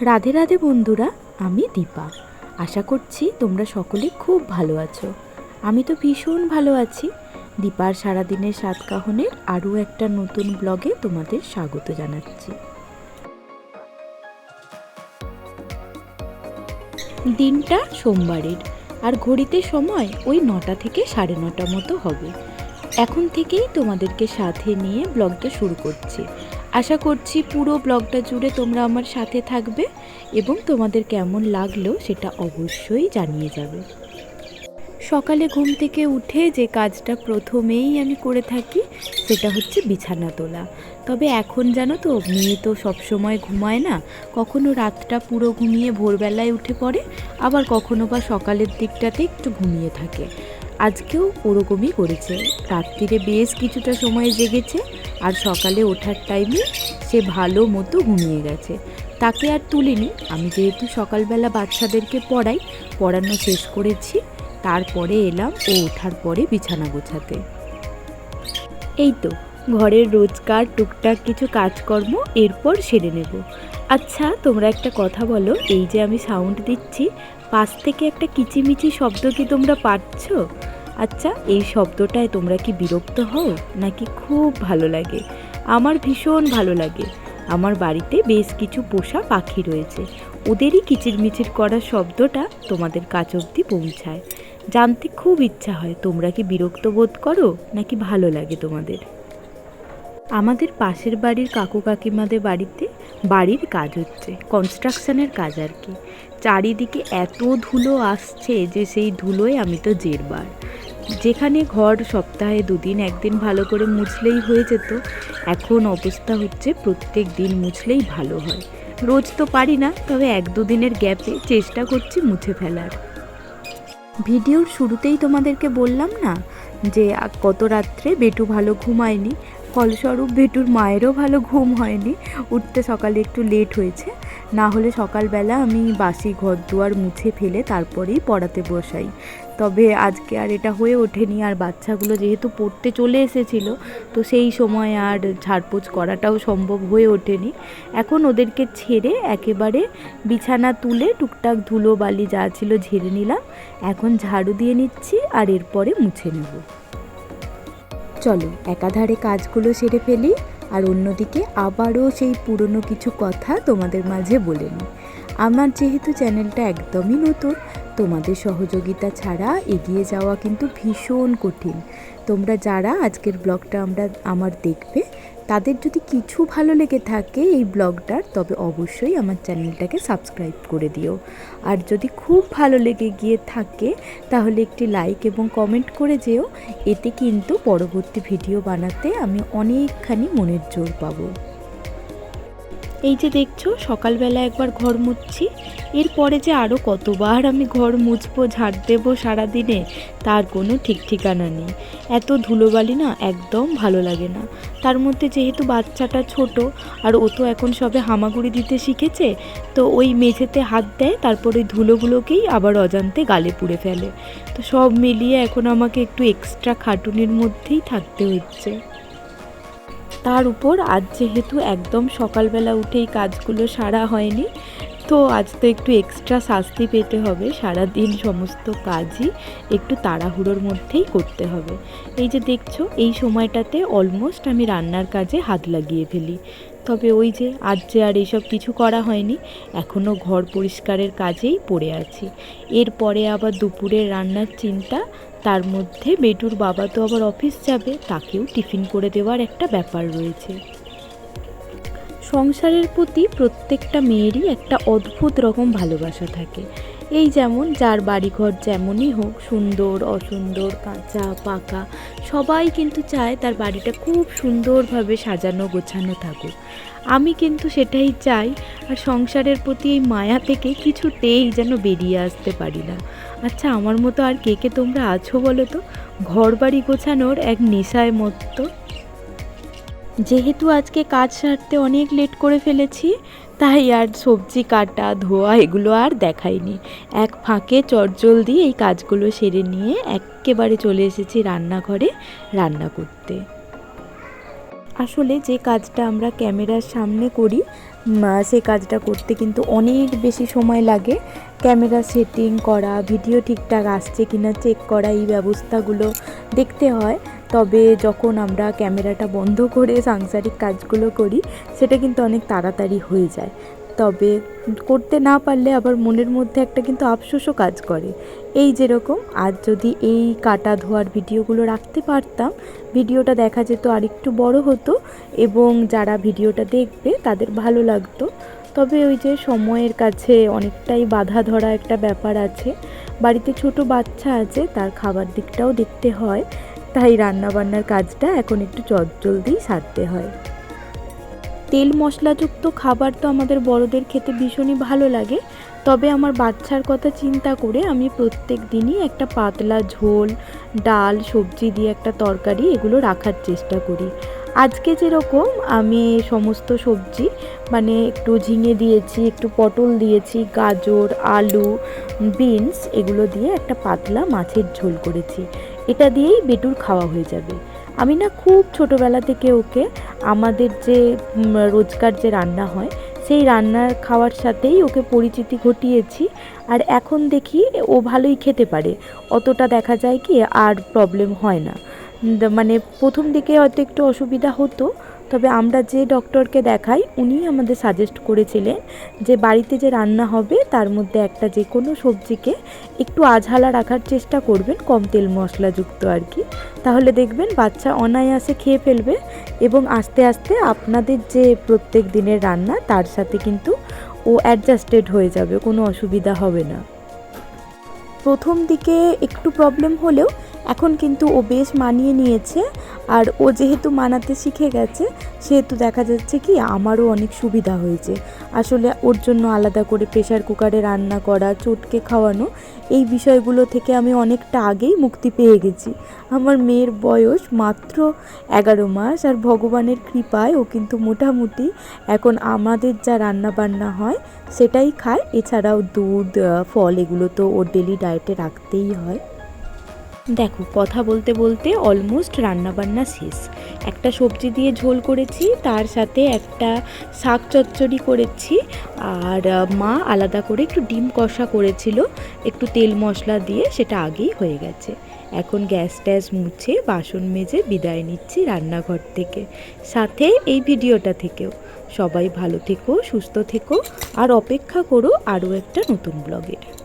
রাধে রাধে বন্ধুরা, আমি দীপা। আশা করছি তোমরা সকলে খুব ভালো আছো। আমি তো ভীষণ ভালো আছি। দীপার সারাদিনের সাত কাহনের আরও একটা নতুন ব্লগে তোমাদের স্বাগত জানাচ্ছি। দিনটা সোমবারের, আর ঘড়িতে সময় ওই নটা থেকে সাড়ে নটা মতো হবে। এখন থেকেই তোমাদেরকে সাথে নিয়ে ব্লগটা শুরু করছি। আশা করছি পুরো ব্লগটা জুড়ে তোমরা আমার সাথে থাকবে এবং তোমাদের কেমন লাগল সেটা অবশ্যই জানিয়ে যাবে। সকালে ঘুম থেকে উঠে যে কাজটা প্রথমেই আমি করে থাকি, সেটা হচ্ছে বিছানা তোলা। তবে এখন জানো তো, মেয়ে তো সবসময় ঘুমায় না, কখনো রাতটা পুরো ঘুমিয়ে ভোরবেলায় উঠে পড়ে, আবার কখনো বা সকালের দিকটাতে একটু ঘুমিয়ে থাকে। আজকেও ওরকমই করেছে। রাত্রিরে বেশ কিছুটা সময় জেগেছে আর সকালে ওঠার টাইমে সে ভালো মতো ঘুমিয়ে গেছে। তাকে আর তুলিনি। আমি যেহেতু সকালবেলা বাচ্চাদেরকে পড়াই, পড়ানো শেষ করেছি, তারপরে এলাম ও ওঠার পরে বিছানা গোছাতে। এই তো, ঘরের রোজকার, টুকটাক কিছু কাজকর্ম এরপর সেরে নেব। আচ্ছা তোমরা একটা কথা বলো, এই যে আমি সাউন্ড দিচ্ছি, পাশ থেকে একটা কিচিমিচি শব্দ কি তোমরা পাচ্ছ? আচ্ছা এই শব্দটায় তোমরা কি বিরক্ত হও? নাকি খুব ভালো লাগে? আমার ভীষণ ভালো লাগে। আমার বাড়িতে বেশ কিছু পোষা পাখি রয়েছে। ওদেরই কিচিরমিচির করা শব্দটা তোমাদের কাছ অব্দি পৌঁছায়। জানতে খুব ইচ্ছা হয়, তোমরা কি বিরক্ত বোধ করো? নাকি ভালো লাগে তোমাদের? আমাদের পাশের বাড়ির কাকু কাকিমাদের বাড়িতে বাড়ির কাজ হচ্ছে কনস্ট্রাকশনের কাজ আর কি। চারিদিকে এত ধুলো আসছে যে সেই ধুলোয় আমি তো জেরবার। যেখানে ঘর সপ্তাহে দুদিন, একদিন ভালো করে মুছলেই হয়ে যেত। এখন অবস্থা হচ্ছে প্রত্যেক দিন মুছলেই ভালো হয়। রোজ তো পারি না, তবে এক দুদিনের গ্যাপে চেষ্টা করছি মুছে ফেলার। ভিডিওর শুরুতেই তোমাদেরকে বললাম না যে কত রাত্রে বেটু ভালো ঘুমায়নি। ফলস্বরূপ বেটুর মায়েরও ভালো ঘুম হয়নি। উঠতে সকালে একটু লেট হয়েছে। না হলে সকালবেলা আমি বাসি ঘর দুয়ার মুছে ফেলে তারপরেই পড়াতে বসাই। তবে আজকে আর এটা হয়ে ওঠেনি, আর বাচ্চাগুলো যেহেতু পড়তে চলে এসেছিল, তো সেই সময় আর ঝাড়পোছ করাটাও সম্ভব হয়ে ওঠেনি। এখন ওদেরকে ছেড়ে একেবারে বিছানা তুলে টুকটাক ধুলো বালি যা ছিল ঝেড়ে নিলাম। এখন ঝাড়ু দিয়ে নিচ্ছি আর এরপরে মুছে নেব। চলো, একাধারে কাজগুলো সেরে ফেলি আর অন্যদিকে আবারও সেই পুরনো কিছু কথা তোমাদের মাঝে বলে নিই। আমার যেহেতু চ্যানেলটা একদমই নতুন, তোমাদের সহযোগিতা ছাড়া এগিয়ে যাওয়া কিন্তু ভীষণ কঠিন। তোমরা যারা আজকের ব্লগটা আমরা, আমার দেখবে তাদের যদি কিছু ভালো লেগে থাকে এই ব্লগটার, তবে অবশ্যই আমার চ্যানেলটাকে সাবস্ক্রাইব করে দিও। আর যদি খুব ভালো লেগে গিয়ে থাকে, তাহলে একটি লাইক এবং কমেন্ট করে যেও। এতে কিন্তু পরবর্তী ভিডিও বানাতে আমি অনেকখানি মনের জোর পাবো। এই যে দেখছ, সকালবেলা একবার ঘর মুছছি। এরপরে যে আরও কতবার আমি ঘর মুছবো, ঝাড় দেবো সারাদিনে, তার কোনো ঠিক ঠিকানা নেই। এত ধুলোবালি না একদম ভালো লাগে না। তার মধ্যে যেহেতু বাচ্চাটা ছোট, আর ও তো এখন সবে হামাগুড়ি দিতে শিখেছে, তো ওই মেঝেতে হাত দেয়, তারপর ওই ধুলোগুলোকেই আবার অজান্তে গালে পুড়ে ফেলে। তো সব মিলিয়ে এখন আমাকে একটু এক্সট্রা খাটুনির মধ্যেই থাকতে হচ্ছে। তার উপর আজ যেহেতু একদম সকালবেলা উঠেই কাজগুলো সারা হয়নি, তো আজ তো একটু এক্সট্রা শাস্তি পেতে হবে। সারা দিন সমস্ত কাজই একটু তাড়াহুড়োর মধ্যেই করতে হবে। এই যে দেখছ, এই সময়টাতে অলমোস্ট আমি রান্নার কাজে হাত লাগিয়ে ফেলি। তবে ওই যে আজ যে আর এইসব কিছু করা হয়নি এখনও ঘর পরিষ্কারের কাজেই পড়ে আছি। এরপরে আবার দুপুরের রান্নার চিন্তা তার মধ্যে বেটুর বাবা তো আবার অফিস যাবে, তাকেও টিফিন করে দেওয়ার একটা ব্যাপার রয়েছে। সংসারের প্রতি প্রত্যেকটা মেয়েরই একটা অদ্ভুত রকম ভালোবাসা থাকে। এই যেমন যার বাড়িঘর যেমনই হোক, সুন্দর, অসুন্দর, কাঁচা, পাকা, সবাই কিন্তু চায় তার বাড়িটা খুব সুন্দরভাবে সাজানো, গোছানো থাকুক। আমি কিন্তু সেটাই চাই, আর সংসারের প্রতি এই মায়া থেকে কিছুতেই যেন বেরিয়ে আসতে পারি না। আচ্ছা আমার মতো আর কে কে তোমরা আছো বলো তো? ঘর বাড়ি গোছানোর এক নেশায় মতো যেহেতু আজকে কাজ সারতে অনেক লেট করে ফেলেছি তাই আর সবজি কাটা, ধোয়া এগুলো আর দেখাইনি। এক ফাঁকে চটজলদি এই কাজগুলো সেরে নিয়ে একেবারে চলে এসেছি রান্নাঘরে রান্না করতে। আসলে যে কাজটা আমরা ক্যামেরার সামনে করি সে কাজটা করতে কিন্তু অনেক বেশি সময় লাগে। ক্যামেরা সেটিং করা, ভিডিও ঠিকঠাক আসছে কিনা চেক করা, এই ব্যবস্থাগুলো দেখতে হয়। তবে যখন আমরা ক্যামেরাটা বন্ধ করে সাংসারিক কাজগুলো করি, সেটা কিন্তু অনেক তাড়াতাড়ি হয়ে যায়। তবে করতে না পারলে আবার মনের মধ্যে একটা কিন্তু আফসোসও কাজ করে। এই যেরকম, আজ যদি এই কাটা ধোয়ার ভিডিওগুলো রাখতে পারতাম, ভিডিওটা দেখা যেত আর একটু বড় হতো এবং যারা ভিডিওটা দেখবে তাদের ভালো লাগতো। তবে ওই যে সময়ের কাছে অনেকটাই বাধা ধরা একটা ব্যাপার আছে। বাড়িতে ছোট বাচ্চা আছে, তার খাবার দিকটাও দেখতে হয়। তাই রান্নাবান্নার কাজটা এখন একটু চটজলদিই সারতে হয়। তেল মশলাযুক্ত খাবার তো আমাদের বড়দের খেতে ভীষণই ভালো লাগে। তবে আমার বাচ্চার কথা চিন্তা করে আমি প্রত্যেক দিনই একটা পাতলা ঝোল, ডাল, সবজি দিয়ে একটা তরকারি এগুলো রাখার চেষ্টা করি। আজকে যেরকম আমি সমস্ত সবজি মানে একটু ঝিঙে দিয়েছি, একটু পটল দিয়েছি, গাজর, আলু, বিনস এগুলো দিয়ে একটা পাতলা মাছের ঝোল করেছি। এটা দিয়েই বেটুর খাওয়া হয়ে যাবে। আমি না খুব ছোটোবেলা থেকে ওকে আমাদের যে রোজকার যে রান্না হয়, সেই রান্নার খাওয়ার সাথেই ওকে পরিচিতি ঘটিয়েছি। আর এখন দেখি ও ভালোই খেতে পারে। অতটা দেখা যায় কি আর প্রবলেম হয় না। মানে প্রথম দিকে হয়তো একটু অসুবিধা হতো তবে আমরা যে ডক্টরকে দেখাই উনি আমাদের সাজেস্ট করেছিলেন যে বাড়িতে যে রান্না হবে, তার মধ্যে একটা যে কোনো সবজিকে একটু আঝালা রাখার চেষ্টা করবেন, কম তেল মশলাযুক্ত আর কি। তাহলে দেখবেন বাচ্চা অনায়াসে খেয়ে ফেলবে এবং আস্তে আস্তে আপনাদের যে প্রত্যেক দিনের রান্না, তার সাথে কিন্তু ও অ্যাডজাস্টেড হয়ে যাবে, কোনো অসুবিধা হবে না। প্রথম দিকে একটু প্রবলেম হলেও এখন কিন্তু ও বেশ মানিয়ে নিয়েছে। আর ও যেহেতু মানাতে শিখে গেছে, সেহেতু দেখা যাচ্ছে কি আমারও অনেক সুবিধা হয়েছে। আসলে ওর জন্য আলাদা করে প্রেশার কুকারে রান্না করা, চটকে খাওয়ানো, এই বিষয়গুলো থেকে আমি অনেকটা আগেই মুক্তি পেয়ে গেছি। আমার মেয়ের বয়স মাত্র এগারো মাস আর ভগবানের কৃপায় ও কিন্তু মোটামুটি এখন আমাদের যা রান্না বান্না হয়, সেটাই খায়। এছাড়াও দুধ ফল এগুলো তো ওর ডেলি ডায়েটে রাখতেই হয়। দেখো, কথা বলতে বলতে অলমোস্ট রান্নাবান্না শেষ। একটা সবজি দিয়ে ঝোল করেছি, তার সাথে একটা শাক চচ্চড়ি করেছি, আর মা আলাদা করে একটু ডিম কষা করেছিল, একটু তেল মশলা দিয়ে, সেটা আগেই হয়ে গেছে। এখন গ্যাস ট্যাস মুছে, বাসন মেজে বিদায় নিচ্ছি রান্নাঘর থেকে। সাথে এই ভিডিওটা থেকেও। সবাই ভালো থেকো, সুস্থ থেকো, আর অপেক্ষা করো আরও একটা নতুন ব্লগের।